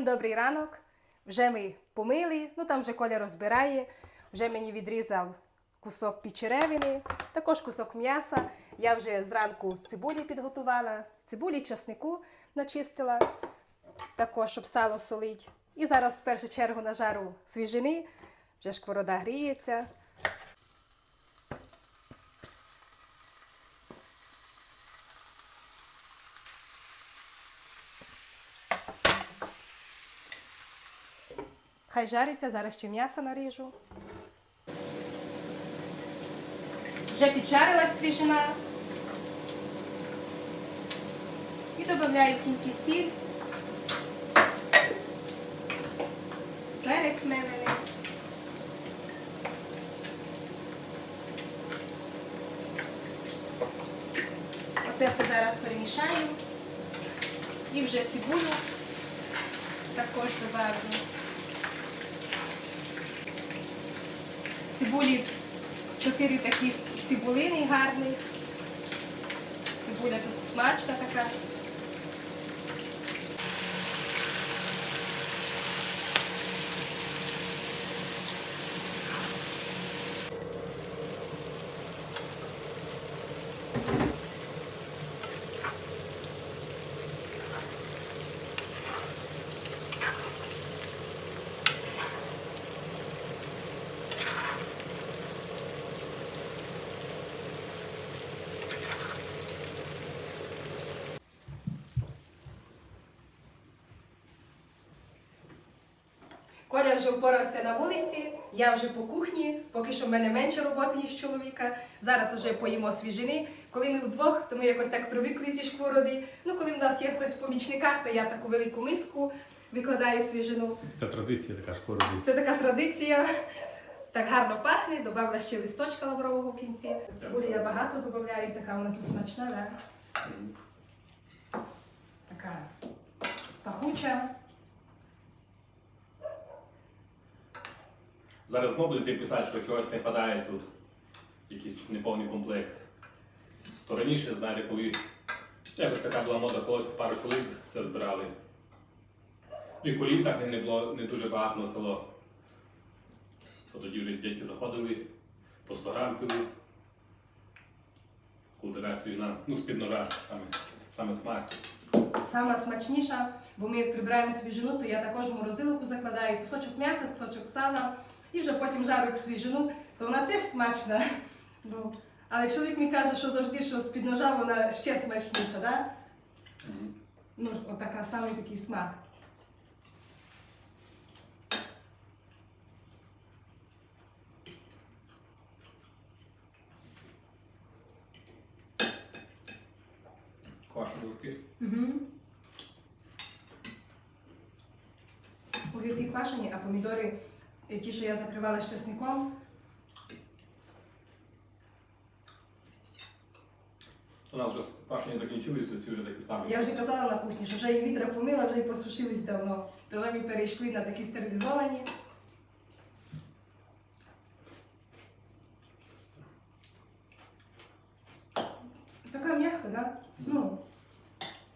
Всім добрий ранок. Вже ми помили, ну там вже Коля розбирає. Вже мені відрізав кусок печеревини, також кусок м'яса. Я вже зранку цибулі підготувала, цибулі, часнику начистила, також щоб сало солить. І зараз в першу чергу нажару свіжини, вже шкворода гріється. Хай жариться, зараз ще м'ясо наріжу. Вже піджарилась свіжина. І додаю в кінці сіль. Перець мелений. Оце все зараз перемішаю. І вже цибулю також добавлю. Цибулі чотири такі цибулини гарні. Цибуля тут смачна така. Коля вже впорався на вулиці, я вже по кухні, поки що в мене менше роботи, ніж чоловіка. Зараз вже поїмо свіжини. Коли ми вдвох, то ми якось так привикли зі шквороди. Ну, коли в нас є хтось в помічниках, то я таку велику миску викладаю свіжину. Це традиція така шкода. Це така традиція. Так гарно пахне, додавала ще листочка лаврового в кінці. Цибулі я багато додаю, така вона тут смачна, да? така пахуча. Зараз знову будете писати, що чогось не вистачає тут, якийсь неповний комплект. То раніше, знаєте, коли якось така була мода, коли пару чоловік це збирали. Ну і колін так не було не дуже багато на село. То тоді вже дядьки заходили, по 100 грам пили. Коли така ну з-під ножа саме, саме смак. Сама смачніша, бо ми як прибираємо свіжину, то я також в морозилку закладаю кусочок м'яса, кусочок сала і вже потім жарю свіжину, то вона теж смачна. Але чоловік мені каже, що завжди що з-під ножа вона ще смачніша, да? Мгм. Ну, отака самий такий смак. Квашені. Угу. Огірки квашені, а помідори, ті, що я закривала з чесником, У нас вже квашені закінчились, то ці вже такі самі. Я вже казала на кухні, що вже і вітра помила, вже і посушились давно. То вже ми перейшли на такі стерилізовані. Така м'яка, да? Ну,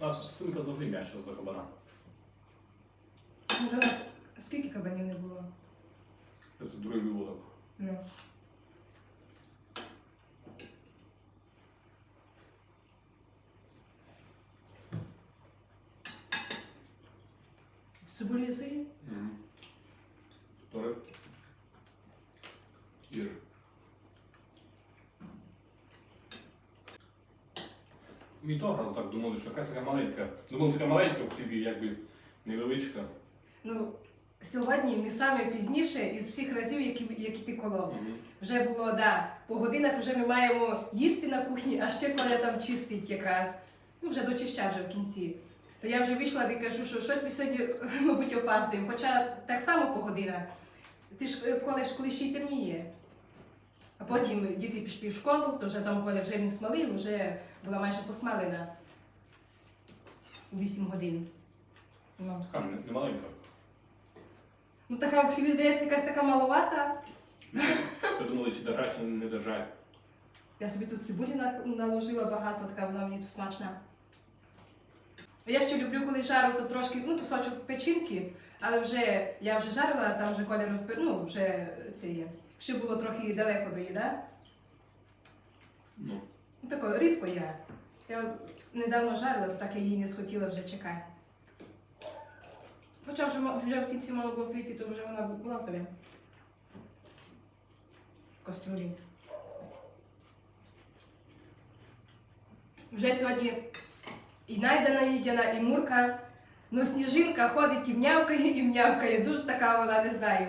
У нас синка завжди м'яча за кабана. може нас скільки кабанів не було? Це другий виводок. Ну. З цибулею сині? Тори. Ір. Ми того так думали, що якась така маленька. Думали, така маленька в тобі, якби невеличка. Ну, сьогодні ми саме пізніше із всіх разів, які, які ти колов. Вже було, да, по годинах вже ми маємо їсти на кухні, а ще коли там чистить якраз. Ну, вже дочищав вже в кінці. То я вже вийшла і кажу, що щось ми сьогодні, мабуть, опаздуємо. Хоча так само по годинах. Ти ж е, коли ж коли ще й темніє. А потім діти пішли в школу, то вже там коли вже він смалив, вже була майже посмалена у 8 годин. Ну, Така не, не маленька. Ну така, мені здається, якась така маловата. Все думали, чи держать, чи не держать. Я собі тут цибулі на- наложила багато, така вона мені тут смачна. Я ще люблю, коли жару, то трошки ну, кусочок печінки, але вже я вже жарила, а там вже коля розбир, ну, вже це є. Ще було трохи далеко до її. Ну, Ну, Тако, рідко я. Я недавно жарила, то так я її не схотіла вже чекати. Хоча вже, вже в кінці мало було вийти, то вже вона була тобі. В каструлі. Вже сьогодні і найда наїдяна, і мурка. Ну, сніжинка ходить і м'явкає, і м'явкає. Дуже така вона, не знаю.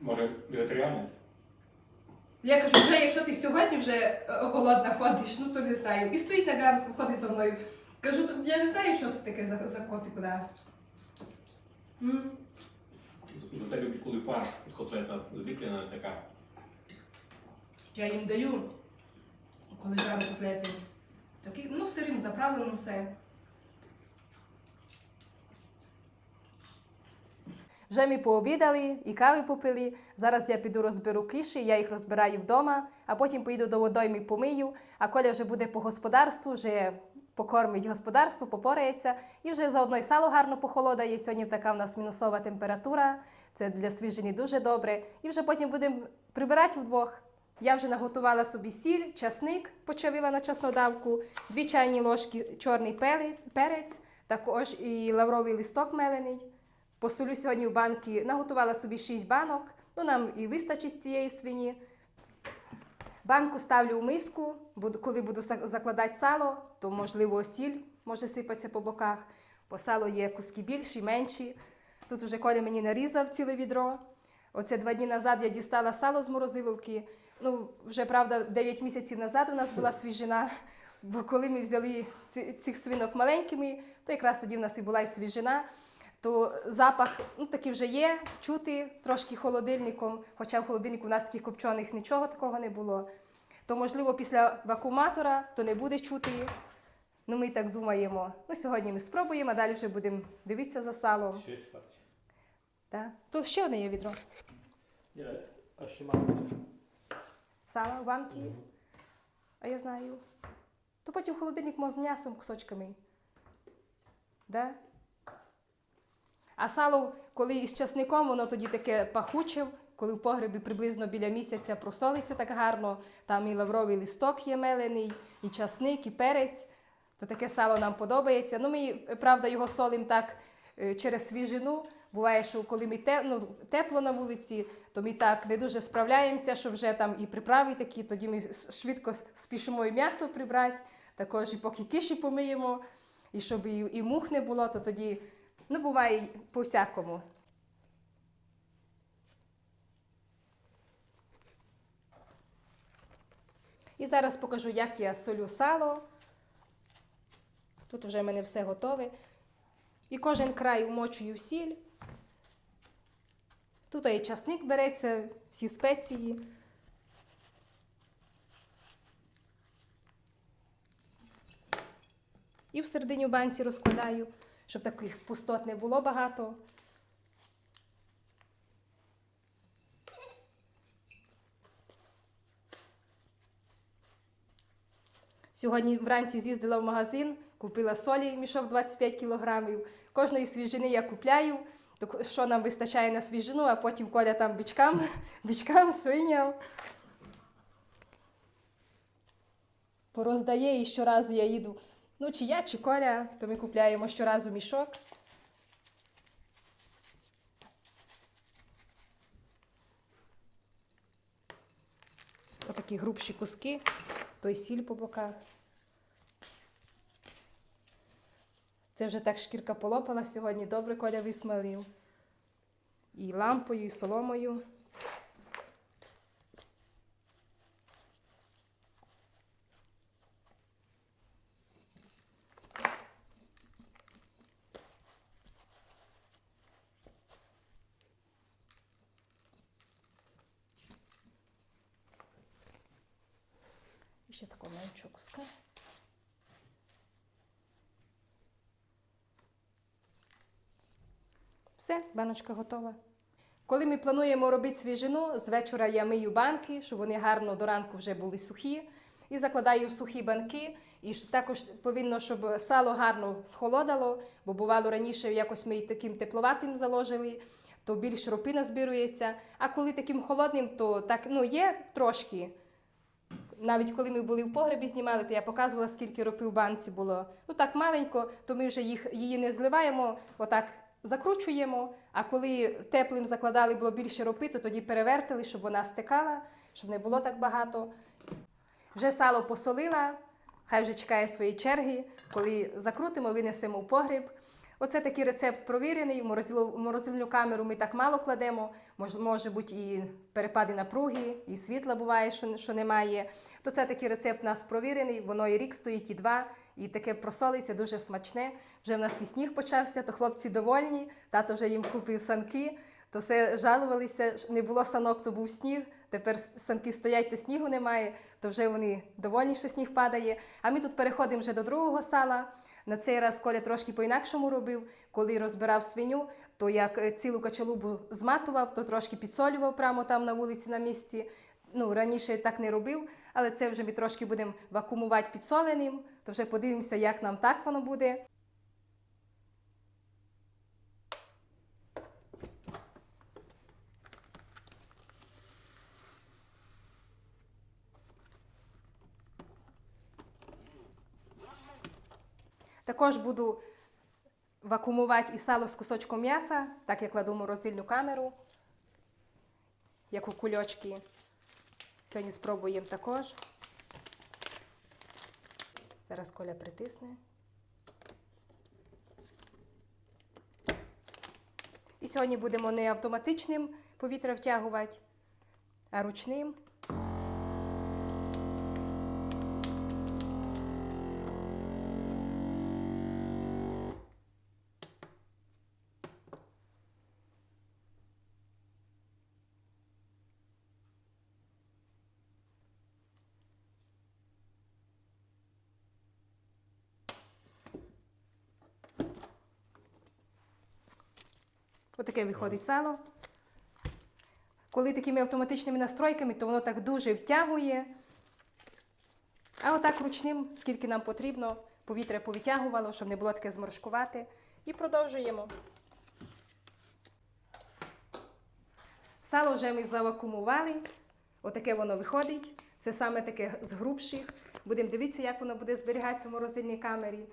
може, вегетаріанець? Я кажу, вже якщо ти сьогодні вже е, голодна ходиш, ну то не знаю. І стоїть на ганку, ходить за мною. Кажу, я не знаю, що це таке за, за котик у нас. Зате люблять, коли фарш з котлета зліплена така. Я їм даю, коли жару котлети. Такі, ну, сирим заправленим все. Вже ми пообідали і кави попили. Зараз я піду розберу киші, я їх розбираю вдома, а потім поїду до водойми помию, а Коля вже буде по господарству, вже покормить господарство, попорається. І вже заодно й сало гарно похолодає. Сьогодні така в нас мінусова температура. Це для свіжини дуже добре. І вже потім будемо прибирати вдвох. Я вже наготувала собі сіль, часник, почавила на чеснодавку, дві чайні ложки чорний перець, також і лавровий листок мелений. Посолю сьогодні в банки, наготувала собі 6 банок, ну нам і вистачить з цієї свині. Банку ставлю у миску, коли буду зак- закладати сало, то можливо сіль може сипатися по боках, бо сало є куски більші, менші. Тут вже Коля мені нарізав ціле відро. Оце два дні назад я дістала сало з морозиловки. Ну, вже правда, 9 місяців назад у нас була свіжина. Бо коли ми взяли цих свинок маленькими, то якраз тоді в нас і була і свіжина. То запах ну, такий вже є, чути трошки холодильником, хоча в холодильнику у нас таких копчених нічого такого не було. То, можливо, після вакууматора то не буде чути. Ну, ми так думаємо. Ну, сьогодні ми спробуємо, а далі вже будемо дивитися за салом. Ще чверть. Так? То ще одне є відро. А ще мало. Сала в банки. А я знаю. То потім в холодильник можна з м'ясом кусочками. Да? А сало, коли із часником, воно тоді таке пахуче, коли в погребі приблизно біля місяця просолиться так гарно, там і лавровий листок є мелений, і часник, і перець. То таке сало нам подобається. Ну, ми, правда, його солимо так е, через свіжину. Буває, що коли ми те, ну, тепло на вулиці, то ми так не дуже справляємося, що вже там і приправи такі, тоді ми швидко спішимо і м'ясо прибрати, також і поки киші помиємо, і щоб і, і мух не було, то тоді ну, буває по-всякому. І зараз покажу, як я солю сало. Тут вже в мене все готове. І кожен край вмочую в сіль. Тут і часник береться, всі спеції. І в банці розкладаю, щоб таких пустот не було багато. Сьогодні вранці з'їздила в магазин, купила солі мішок 25 кілограмів. Кожної свіжини я купляю, що нам вистачає на свіжину, а потім коля там бичкам, бичкам, свиням. Пороздає і щоразу я їду. Ну, чи я, чи Коля, то ми купляємо щоразу мішок. Отакі грубші куски, то й сіль по боках. Це вже так шкірка полопала сьогодні, добре Коля висмалив. І лампою, і соломою. І ще такого меншого куска. Все, баночка готова. Коли ми плануємо робити свіжину, з вечора я мию банки, щоб вони гарно до ранку вже були сухі. і закладаю в сухі банки. І також повинно, щоб сало гарно схолодало, бо бувало раніше якось ми таким тепловатим заложили, то більш ропи назбирується. А коли таким холодним, то так ну є трошки. Навіть коли ми були в погребі знімали, то я показувала, скільки ропи в банці було. Ну так маленько, то ми вже їх, її не зливаємо, отак закручуємо. А коли теплим закладали було більше ропи, то тоді перевертили, щоб вона стекала, щоб не було так багато. Вже сало посолила, хай вже чекає своєї черги. Коли закрутимо, винесемо в погріб. Оце такий рецепт провірений. В морозильну камеру ми так мало кладемо. Мож, може бути і перепади напруги, і світла буває, що, що немає. То це такий рецепт у нас провірений. Воно і рік стоїть, і два, і таке просолиться дуже смачне. Вже в нас і сніг почався, то хлопці довольні. Тато вже їм купив санки. То все жалувалися, не було санок, то був сніг. Тепер санки стоять, то снігу немає, то вже вони довольні, що сніг падає. А ми тут переходимо вже до другого сала. На цей раз Коля трошки по-інакшому робив. Коли розбирав свиню, то як е, цілу качалубу зматував, то трошки підсолював прямо там на вулиці на місці. Ну, раніше так не робив, але це вже ми трошки будемо вакуумувати підсоленим, то вже подивимося, як нам так воно буде. Також буду вакуумувати і сало з кусочком м'яса, так як кладу морозильну камеру, як у кульочки. Сьогодні спробуємо також. Зараз Коля притисне. І сьогодні будемо не автоматичним повітря втягувати, а ручним. Отаке виходить сало. Коли такими автоматичними настройками, то воно так дуже втягує. А отак ручним, скільки нам потрібно, повітря повитягувало, щоб не було таке зморшкувати. І продовжуємо. Сало вже ми завакумували. Отаке воно виходить. Це саме таке з грубших. Будемо дивитися, як воно буде зберігатися в морозильній камері.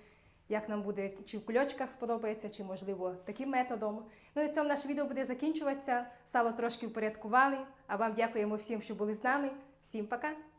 Як нам буде, чи в кульочках сподобається, чи можливо таким методом. Ну на цьому наше відео буде закінчуватися. Сало трошки впорядкували. А вам дякуємо всім, що були з нами. Всім пока!